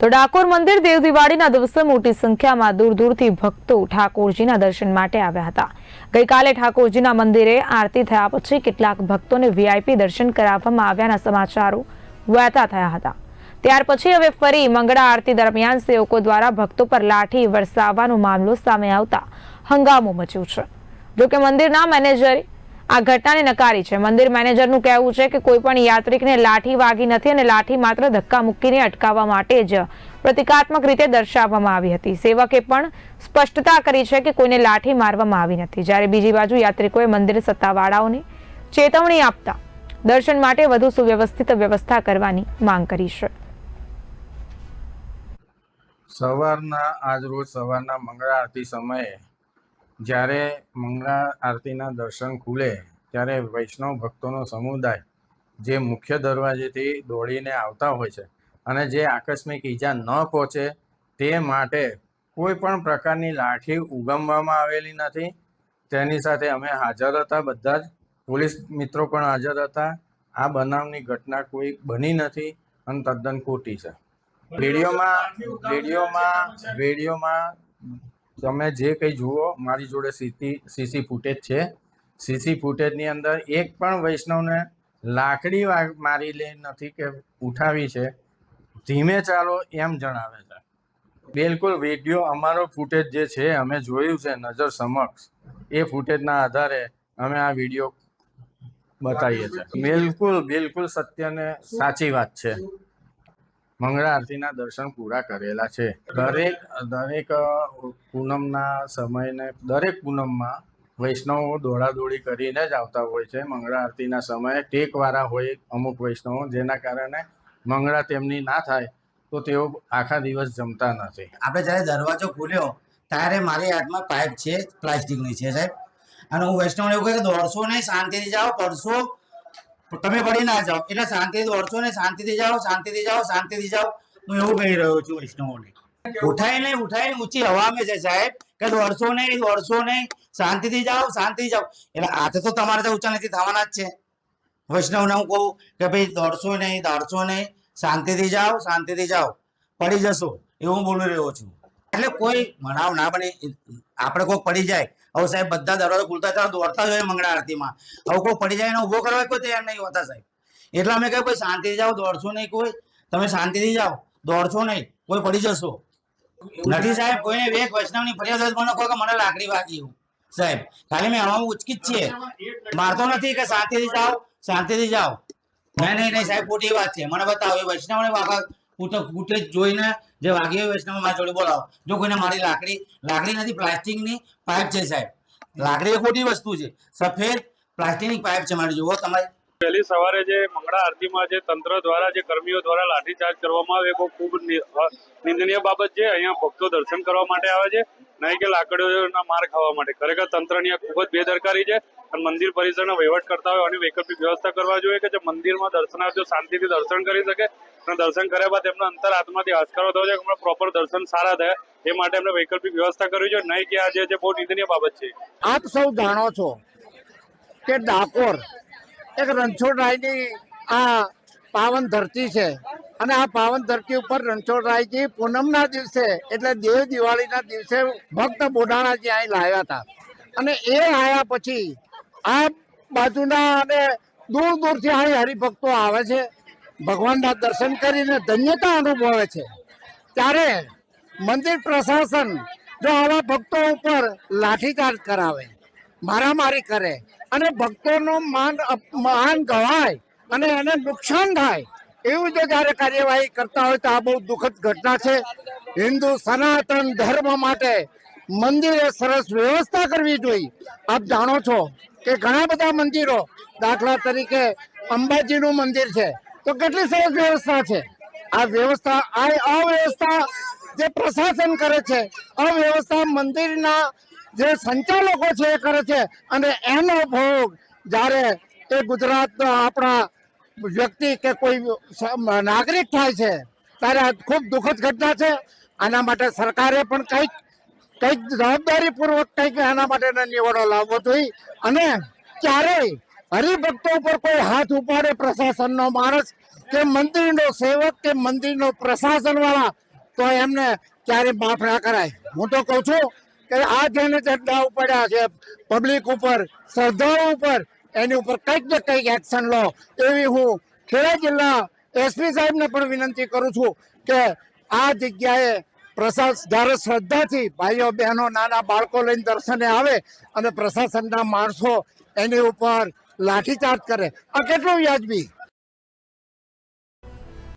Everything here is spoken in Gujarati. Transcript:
તો ડાકોર મંદિર દેવ દિવાળીના દિવસે મોટી સંખ્યામાં દૂર દૂરથી ભક્તો ઠાકોરજીના દર્શન માટે આવ્યા હતા. ગઈકાલે ઠાકોરજીના મંદિરે આરતી થયા પછી કેટલાક ભક્તોને વીઆઈપી દર્શન કરાવવામાં આવ્યાના સમાચારો વહેતા થયા હતા. ત્યાર પછી હવે ફરી મંગળા આરતી દરમિયાન સેવકો દ્વારા ભક્તો પર લાઠી વરસાવવાનો મામલો સામે આવતા હંગામો મચ્યો છે. જોકે મંદિરના મેનેજરે આ ઘટનાને નકારી છે. મંદિર મેનેજરનું કહેવું છે કે કોઈ પણ યાત્રિકને લાઠી વાગી નથી અને લાઠી માત્ર ધક્કા મૂકીને અટકાવવા માટે જ પ્રતિકાત્મક રીતે દર્શાવવામાં આવી હતી. સેવકે પણ સ્પષ્ટતા કરી છે કે કોઈને લાઠી મારવામાં આવી નથી. જ્યારે બીજી બાજુ યાત્રિકોએ મંદિર સત્તાવાળાઓને ચેતવણી આપતા દર્શન માટે વધુ સુવ્યવસ્થિત વ્યવસ્થા કરવાની માંગ કરી છે. સવારના આજરોજ સવારના મંગળા આરતી સમયે જ્યારે મંગળા આરતીના દર્શન ખુલે ત્યારે વૈષ્ણવ ભક્તોનો સમુદાય જે મુખ્ય દરવાજેથી દોડીને આવતા હોય છે અને જે આકસ્મિક ઈજા ન પહોંચે તે માટે કોઈ પણ પ્રકારની લાઠી ઉગમવામાં આવેલી નથી. તેની સાથે અમે હાજર હતા બધા જ. પોલીસ મિત્રો પણ હાજર હતા. આ બનાવની ઘટના કોઈ બની નથી અને તદ્દન ખોટી છે. વિડીયોમાં વિડીયોમાં વિડીયોમાં તમે જે કંઈ જુઓ, મારી જોડે સીસી સીસી ફૂટેજ છે. સીસી ફૂટેજની અંદર એક પણ વૈષ્ણવને લાકડી મારી લે નથી કે ઉઠાવી છે. ધીમે ચાલો એમ જણાવે છે. બિલકુલ વીડિયો અમારો ફૂટેજ જે છે, અમે જોયું છે નજર સમક્ષ. એ ફૂટેજના આધારે અમે આ વીડિયો બતાવીએ છીએ. બિલકુલ બિલકુલ સત્યને સાચી વાત છે. મંગળા આરતીના દર્શન પૂરા કરેલા છે. દરેક દરેક પૂનમના સમયને, દરેક પૂનમમાં વૈષ્ણવો દોડાદોડી કરીને જ આવતા હોય છે. મંગળા આરતીના સમયે ટેકવાળા હોય અમુક વૈષ્ણવો, જેના કારણે મંગળા તેમની ના થાય, તો તેઓ આખા દિવસ જમતા નથી. આપણે જ્યારે દરવાજો ખોલ્યો, ત્યારે મારી હાથમાં પાઇપ છે, પ્લાસ્ટિકની છે સાહેબ. અને હું વૈષ્ણવને એવું કહે કે દોડશો નહીં, શાંતિથી જાઓ, પડશો તમે વળી ના જાઓ. એટલે શાંતિ દોડશો નહીં શાંતિથી જાઓ શાંતિથી જાઓ શાંતિથી જાઓ. હું એવું કહી રહ્યો છું વૈષ્ણવોને. ઉઠાઈ નહીં ઊંચી હવામાં છે સાહેબ. કે દોડશો નહીં દોડશો નહીં. શાંતિથી જાઓ શાંતિથી જાઓ. એટલે હાથે તો તમારે તો ઊંચા નથી, થવાના જ છે. વૈષ્ણવને હું કહું કે ભાઈ, દોડશો નહીં દોડશો નહીં. શાંતિથી જાઓ શાંતિથી જાઓ. પડી જશો. એવું બોલી રહ્યો છું. એટલે કોઈ મનાવ ના બને. આપણે કોઈ પડી જાય. હવે સાહેબ બધા દરવાજો ખુલતા ત્યારે દોડતા જ હોય મંગળા આરતીમાં. હવે કોઈ પડી જાય એને ઊભો કરવા કોઈ તૈયાર નહીં હોતા સાહેબ. એટલે અમે કહ્યું કોઈ શાંતિથી જાઓ, દોડશો નહીં કોઈ. તમે શાંતિથી જાઓ, દોડશો નહીં. કોઈ પડી જશો. નથી સાહેબ, કોઈને વેગ વૈષ્ણવની ફરિયાદ મને કહો કે મને લાકડી વાગી એવું. સાહેબ, ખાલી મેં હવામાં ઉચકી જ છીએ. મારતો નથી કે શાંતિથી જાઓ શાંતિથી જાઓ. નહીં નહીં નહીં સાહેબ, ખોટી વાત છે. મને બતાવો, એ વૈષ્ણવને વાગા ફૂટે ફૂટે જોઈને જે વાગી વૈષ્ણવ મારી જોડે બોલાવો. જો કોઈને મારી લાકડી લાકડી નથી, પ્લાસ્ટિકની પાઇપ છે સાહેબ. લાકડી એ ખોટી વસ્તુ છે. સફેદ પ્લાસ્ટિકની પાઇપ છે મારી જોવો તમારે. પહેલી સવારે જે મંગળા આરતીમાં જે તંત્ર દ્વારા, જે કર્મીઓ દ્વારા લાઠીચાર્જ કરવામાં આવે, એ ખૂબ નિંદનીય બાબત છે. અહીંયા ભક્તો દર્શન કરવા માટે આવે છે. નહીં કે લાકડીઓના માર ખાવા માટે. ખરેખર તંત્રની આ ખૂબ જ બેદરકારી છે અને મંદિર પરિસરના વહીવટ કરતા હોય અને વૈકલ્પિક વ્યવસ્થા કરવા જોઈએ કે જે મંદિરમાં દર્શનાર્થીઓ શાંતિથી દર્શન કરી શકે. અને દર્શન કર્યા બાદ એમનો અંતર આત્માથી હસકારો થયો છે કે પ્રોપર દર્શન સારા થયા. એ માટે એમને વૈકલ્પિક વ્યવસ્થા કરવી જોઈએ નહીં કે આ જે બહુ નિંદનીય બાબત છે. આપ સૌ જાણો છો કે ડાકોર એક રણછોડરાયની આ પાવન ધરતી છે. અને આ પાવન ધરતી ઉપર રણછોડરાયજી પૂનમના દિવસે એટલે દેવ દિવાળીના દિવસે ભક્ત બોડાણાજી અહીં લાવ્યા હતા. અને એ આવ્યા પછી આ બાજુના અને દૂર દૂરથી અહીં હરિભક્તો આવે છે. ભગવાનના દર્શન કરીને ધન્યતા અનુભવે છે. ત્યારે મંદિર પ્રશાસન જો આવા ભક્તો ઉપર લાઠીચાર્જ કરાવે, મારામારી કરે અને ભક્તોનું માન માન ગવાય અને એને નુકસાન થાય, એવું જો જ્યારે કાર્યવાહી કરતા હોય તો આ બહુ દુઃખદ ઘટના છે. હિન્દુ સનાતન ધર્મ માટે મંદિરે સરસ વ્યવસ્થા કરવી જોઈએ. આપ જાણો છો કે ઘણા બધા મંદિરો દાખલા તરીકે અંબાજીનું મંદિર છે તો કેટલી સરસ વ્યવસ્થા છે? આ વ્યવસ્થા, આ અવ્યવસ્થા જે પ્રશાસન કરે છે, અવ્યવસ્થા મંદિરના જે સંચાલકો છે એ કરે છે, અને એનો ભોગ જ્યારે એ ગુજરાતનો આપણા વ્યક્તિ કે કોઈ નાગરિક થાય છે, ત્યારે આ ખૂબ દુઃખદ ઘટના છે. આના માટે સરકારે પણ કંઈક કંઈક જવાબદારીપૂર્વક કંઈક આના માટેનો નિવડો લાવવો જોઈએ. અને ક્યારેય હરિભક્તો ઉપર કોઈ હાથ ઉપાડે પ્રશાસનનો માણસ કે મંદિરનો સેવક કે મંદિરનો પ્રશાસન વાળા તો એમને ક્યારે માફ ના કરાય. હું તો કહું છું કે આ જેને ચડ્ડા પડ્યા છે પબ્લિક ઉપર શ્રદ્ધાળુ ઉપર, એની ઉપર કંઈક ને કંઈક એક્શન લો. એવી હું ખેડા જિલ્લા એસપી સાહેબને પણ વિનંતી કરું છું કે આ જગ્યાએ પ્રસાદ, જ્યારે શ્રદ્ધાથી ભાઈઓ, બહેનો, નાના બાળકો લઈને દર્શને આવે અને પ્રશાસનના માણસો એની ઉપર લાઠીચાર્જ કરે. આ કેટલું વ્યાજબી?